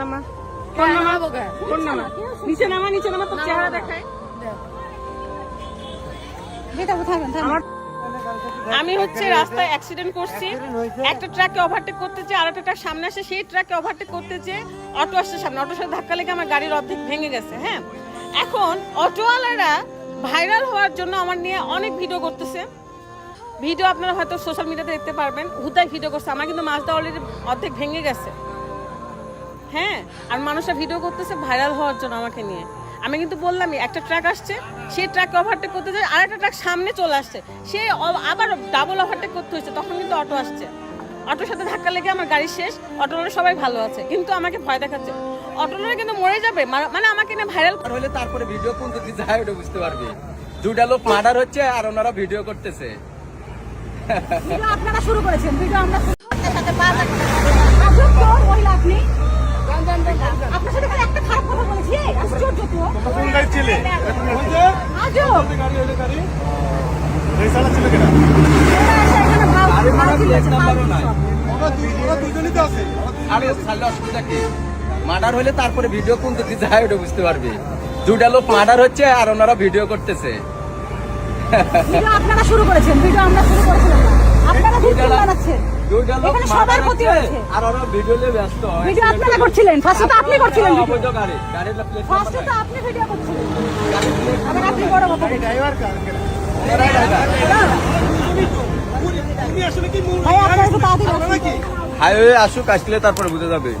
নামা। কোন নামা? কোন নামা? নিচে নামা নিচে নামা তোর চেহারা দেখায়। আমার আমি হচ্ছে রাস্তায় অ্যাক্সিডেন্ট করছি। একটা ট্রাকে ওভারটেক করতে যে আর একটা ট্রাক সামনে আসে সেই ট্রাকে ওভারটেক করতে যে অটো আসছে সামনে। অটোর সাথে ধাক্কা লেগে আমার গাড়ির অর্ধেক ভেঙে গেছে হ্যাঁ? এখন অটোওয়ালারা ভাইরাল হওয়ার জন্য আমার নিয়ে অনেক ভিডিও করতেছে। ভিডিও আপনারা হয়তো সোশ্যাল মিডিয়াতে দেখতে পারবেন। হুদায় ভিডিও করছে। আমার কিন্তু মাছটা অলরেডি অর্ধেক ভেঙে গেছে। হ্যাঁ আর মানুষরা ভিডিও করতেছে ভাইরাল হওয়ার জন্য আমাকে নিয়ে। আমি কিন্তু বললামই একটা ট্রাক আসছে সেই ট্রাক ওভারটেক করতে যায় আর একটা ট্রাক সামনে চলে আসছে। সে আবার ডাবল ওভারটেক করতে হয়েছে তখন কিন্তু অটো আসছে। অটোর সাথে ধাক্কা লেগে আমার গাড়ি শেষ অটোরা সবাই ভালো আছে কিন্তু আমাকে ভয় দেখাচ্ছে। অটোরা কিন্তু মরে যাবে মানে আমাকে নিয়ে ভাইরাল হলে তারপরে ভিডিও কোন দিকে যায় ওটা বুঝতে পারবে। দুটা লোক মার্ডার হচ্ছে আর ওনারা ভিডিও করতেছে। ভিডিও আপনারা শুরু করেছেন ভিডিও আমরা সাথে পা আজব তো মহিলা আপনি আপনার সাথে খালি একটা খারাপ কথা বলেছি এই, আশ্চর্য তো মার্ডার হলে তারপরে ভিডিও কোন দিকে যায় ওটা বুঝতে পারবি। দুটা লোক মার্ডার হচ্ছে আর ওনারা ভিডিও করতেছে। আপনারা শুরু করেছেন ভিডিও আমরা শুরু করেছিলাম। আপনারা ভিডিও বানাচ্ছেন? এখানে সবার ক্ষতি হয়েছে আর ওরা ভিডিও নিয়ে ব্যস্ত ভিডিও আপনারা করছিলেন। ফার্স্টে তো আপনি করছিলেন ভিডিও অবৈধ গাড়ি। গাড়ির ফার্স্টে তো আপনি ভিডিও করছিলেন। আবার আপনি বড় কথা ড্রাইভার কার? তুমি আসলে কি মূল ভাই আপনার একটু তাড়াতাড়ি আপনারা কি হাইওয়ে আসুক আসলে তারপরে বুঝে যাবে।